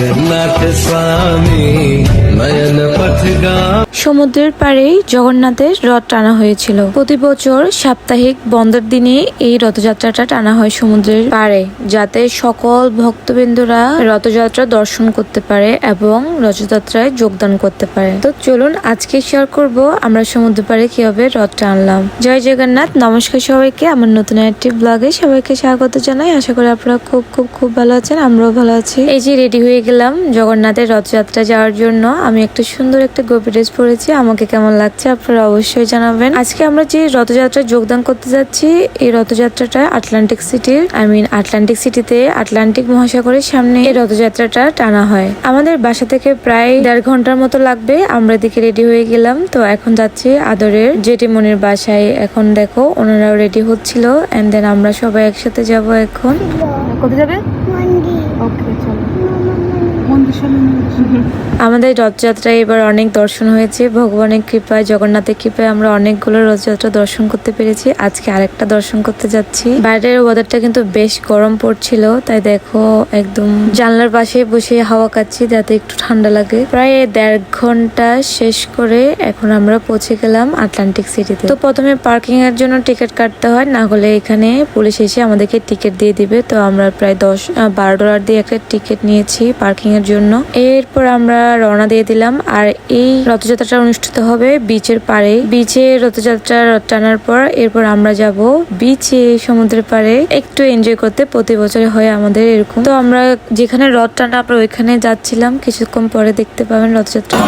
ജഗന്നാഥ സ്വാമി നയന പഥ সমুদ্রের পাড়েই জগন্নাথের রথ টানা হয়েছিল। প্রতি বছর সাপ্তাহিক বন্ধের দিনে এই রথযাত্রাটা টানা হয় সমুদ্রের পাড়ে, যাতে সকল ভক্তবৃন্দরা রথযাত্রা দর্শন করতে পারে এবং রথযাত্রায় যোগদান করতে পারে। তো চলুন আজকে শেয়ার করব আমরা সমুদ্র পাড়ে কীভাবে রথ টানলাম। জয় জগন্নাথ, নমস্কার সবাইকে। আমার নতুন একটি ব্লগে সবাইকে স্বাগত জানাই। আশা করি আপনারা খুব খুব খুব ভালো আছেন, আমরাও ভালো আছি। এই যে রেডি হয়ে গেলাম জগন্নাথের রথযাত্রা যাওয়ার জন্য, আমি একটা সুন্দর একটা গোপী ড্রেস পরেছি আমাকে কেমন লাগছে আপনারা অবশ্যই জানাবেন। আজকে আমরা যে রথযাত্রায় যোগদান করতে যাচ্ছি, এই রথযাত্রাটা আটলান্টিক সিটির, আই মিন আটলান্টিক সিটিতে আটলান্টিক মহাসাগরের সামনে এই রথযাত্রাটা টানা হয়। আমাদের বাসা থেকে প্রায় দেড় ঘণ্টার মতো লাগবে। আমরা এদিকে রেডি হয়ে গেলাম। তো এখন যাচ্ছি আদরের জেঠিমনির বাসায়। এখন দেখো, ওনারাও রেডি হচ্ছিল। অ্যান্ড দেন আমরা সবাই একসাথে যাব এখন। কোথায় যাবে? আমাদের রথযাত্রায় এবার অনেক দর্শন হয়েছে। ভগবানের কৃপায়, জগন্নাথের কৃপায় আমরা অনেকগুলো রথযাত্রা দর্শন করতে পেরেছি। আজকে আরেকটা দর্শন করতে যাচ্ছি। বাইরের ওয়েদারটা কিন্তু বেশ গরম পড়ছিল, তাই দেখো একদম জানলার পাশে বসে হাওয়া খাচ্ছি যাতে একটু ঠান্ডা লাগে। প্রায় দেড় ঘণ্টা শেষ করে এখন আমরা পৌঁছে গেলাম আটলান্টিক সিটিতে তো প্রথমে পার্কিং এর জন্য টিকিট কাটতে হয়, না হলে এখানে পুলিশ এসে আমাদেরকে টিকিট দিয়ে দিবে। তো আমরা প্রায় দশ বারো ডলার দিয়ে একটা টিকিট নিয়েছি পার্কিং এর জন্য। এরপর আমরা রওনা দিয়ে দিলাম। আর এই রথযাত্রাটা অনুষ্ঠিত হবে বিচের পারে বিচে রথযাত্রা রথ টানার পর এরপর আমরা যাব বিচে সমুদ্রের পারে একটু এনজয় করতে প্রতি বছর হয় আমাদের এরকম। তো আমরা যেখানে রথ টানা আমরা ওইখানে যাচ্ছিলাম। কিছুক্ষণ পরে দেখতে পাবেন রথযাত্রা।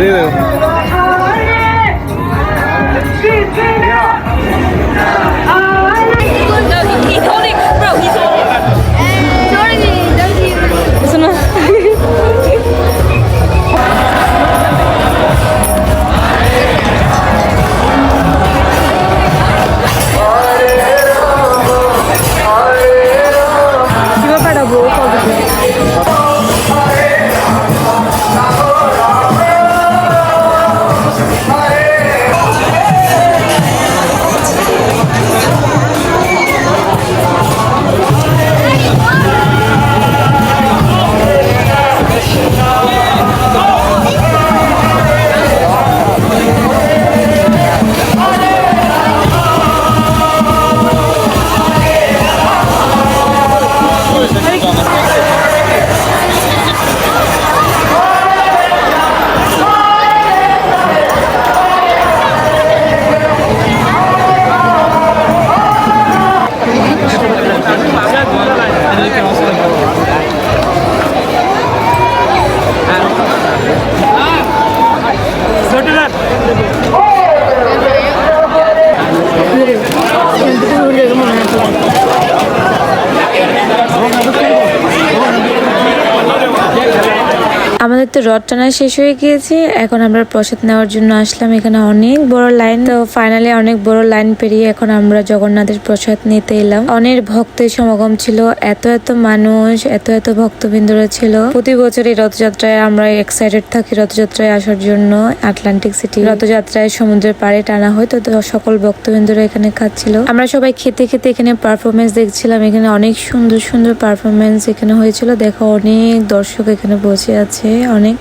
Nereye তো রথ টানা শেষ হয়ে গিয়েছে। এখন আমরা প্রসাদ নেওয়ার জন্য আসলাম এখানে অনেক বড় লাইন। তো ফাইনালি অনেক বড় লাইন পেরিয়ে এখন আমরা জগন্নাথের প্রসাদ নিতে এলাম। অনেক ভক্তের সমাগম ছিল। এত এত মানুষ, এত এত ভক্তবৃন্দরা ছিল প্রতি বছর এই রথযাত্রায় আমরা এক্সাইটেড থাকি রথযাত্রায় আসার জন্য। আটলান্টিক সিটি রথযাত্রায় সমুদ্রের পাড়ে টানা হয়। তো সকল ভক্তবৃন্দরা এখানে খাচ্ছিল। আমরা সবাই খেতে খেতে এখানে পারফরমেন্স দেখছিলাম। এখানে অনেক সুন্দর সুন্দর পারফরমেন্স এখানে হয়েছিল। দেখো অনেক দর্শক এখানে বসে আছে। অনেক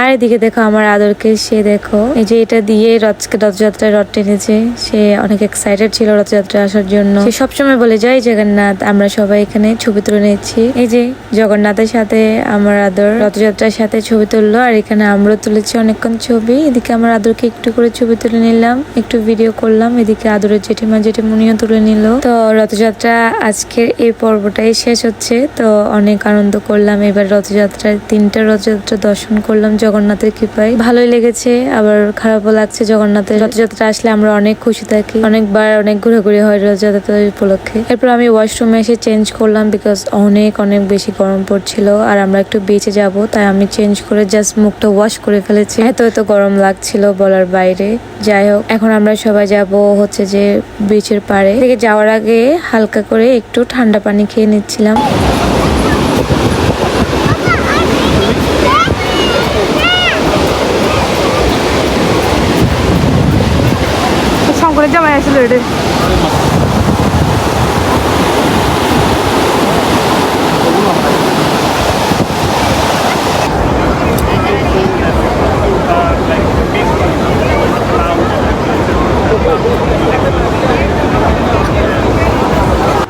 আর এদিকে দেখো আমার আদরকে, সে দেখো, এই যে এটা দিয়ে রথকে, রথযাত্রায় রথ টেনেছে। সে অনেক এক্সাইটেড ছিল রথযাত্রায় আসার জন্য। সে সবসময় বলে, জয় জগন্নাথ, আমরা সবাই এখানে ছবি তুলে নিচ্ছি। এই যে জগন্নাথের সাথে আমার আদর, রথযাত্রার সাথে ছবি তুললো, আর এখানে আমরা তুলেছি অনেকক্ষণ ছবি। এদিকে আমার আদরকে একটু করে ছবি তুলে নিলাম, একটু ভিডিও করলাম, এদিকে আদরের জেঠিমা জেঠিমুনিও তুলে নিল। তো রথযাত্রা আজকের এই পর্বটাই শেষ হচ্ছে। তো অনেক আনন্দ করলাম, এবার রথযাত্রায় তিনটা রথযাত্রা দর্শন করলাম জগন্নাথের কৃপায়। ভালোই লেগেছে, আবার খারাপও লাগছে জগন্নাথের। রথযাত্রা আসলে আমরা অনেক খুশি থাকি। অনেকবার অনেক ঘোরাঘুরি হয় রথযাত্রা উপলক্ষে। এরপর আমি ওয়াশরুমে এসে চেঞ্জ করলাম বিকজ অনেক অনেক বেশি গরম পড়ছিল। আর আমরা একটু বেঁচে যাব, তাই আমি চেঞ্জ করে জাস্ট মুখটা ওয়াশ করে ফেলেছি। এত এত গরম লাগছিল বলার বাইরে। যাই হোক, এখন আমরা সবাই যাব হচ্ছে যে বিচের পাড়ে। থেকে যাওয়ার আগে হালকা করে একটু ঠান্ডা পানি খেয়ে নিচ্ছিলাম। শঙ্করের জামাই আসছিল এটা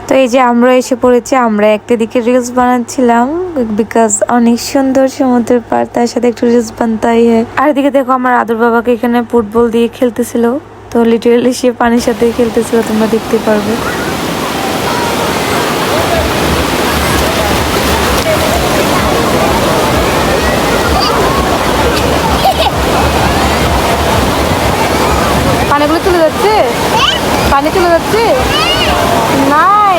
তো এই যে আমরা এসে পড়েছি, আমরা একটা দিকে রিলস বানাচ্ছিলাম বিকজ অনেক সুন্দর সমুদ্রের পার তার সাথে একটু রিলস বানতাই হয়। আর এদিকে দেখো আমার আদর বাবাকে এখানে ফুটবল দিয়ে খেলতেছিল। তো লিটারেলি সে পানির সাথে খেলতেছিল, তোমরা দেখতে পারবে। পানিগুলো চলে যাচ্ছে? পানি চলে যাচ্ছে নাই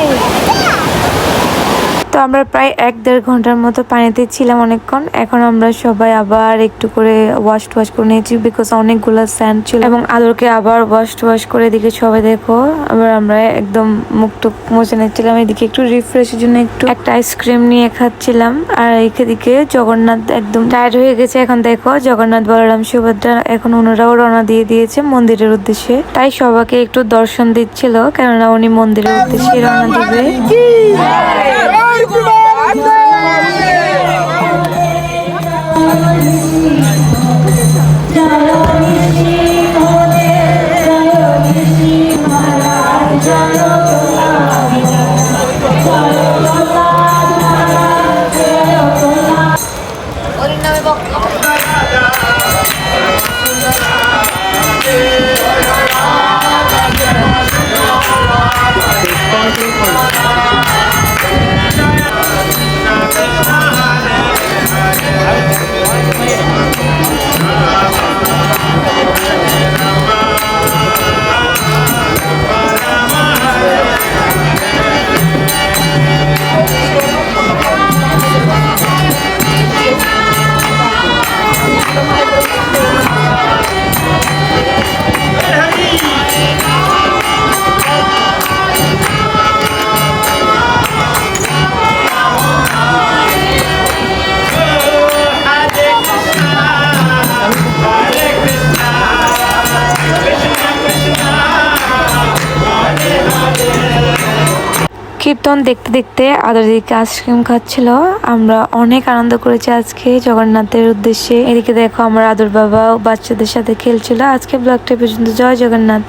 তো আমরা প্রায় এক দেড় ঘণ্টার মতো পানিতে ছিলাম অনেকক্ষণ। এখন আমরা সবাই আবার একটু করে ওয়াশ ওয়াশ করে নিয়েছি বিকজ অনেকগুলো স্যান্ড ছিল। এবং আদরকে আবার ওয়াশ ওয়াশ করে এদিকে সবাই দেখো, আবার আমরা একদম মুখ টুক মুছে নিচ্ছিলাম। এদিকে একটু রিফ্রেশের জন্য একটু একটা আইসক্রিম নিয়ে খাচ্ছিলাম। আর এদিকে জগন্নাথ একদম টায়ার্ড হয়ে গেছে। এখন দেখো, জগন্নাথ বলরাম সুভদ্রা এখন ওনারাও রওনা দিয়ে দিয়েছে মন্দিরের উদ্দেশ্যে। তাই সবাইকে একটু দর্শন দিচ্ছিল, কেননা উনি মন্দিরের উদ্দেশ্যে রওনা দিবে। Ay, কীর্তন দেখতে দেখতে আদর দিকে আইসক্রিম খাচ্ছিল। আমরা অনেক আনন্দ করেছি আজকে জগন্নাথের উদ্দেশ্যে। এদিকে দেখো আমার আদর বাবা বাচ্চাদের সাথে খেলছিল। আজকে ব্লগটা পর্যন্ত। জয় জগন্নাথ।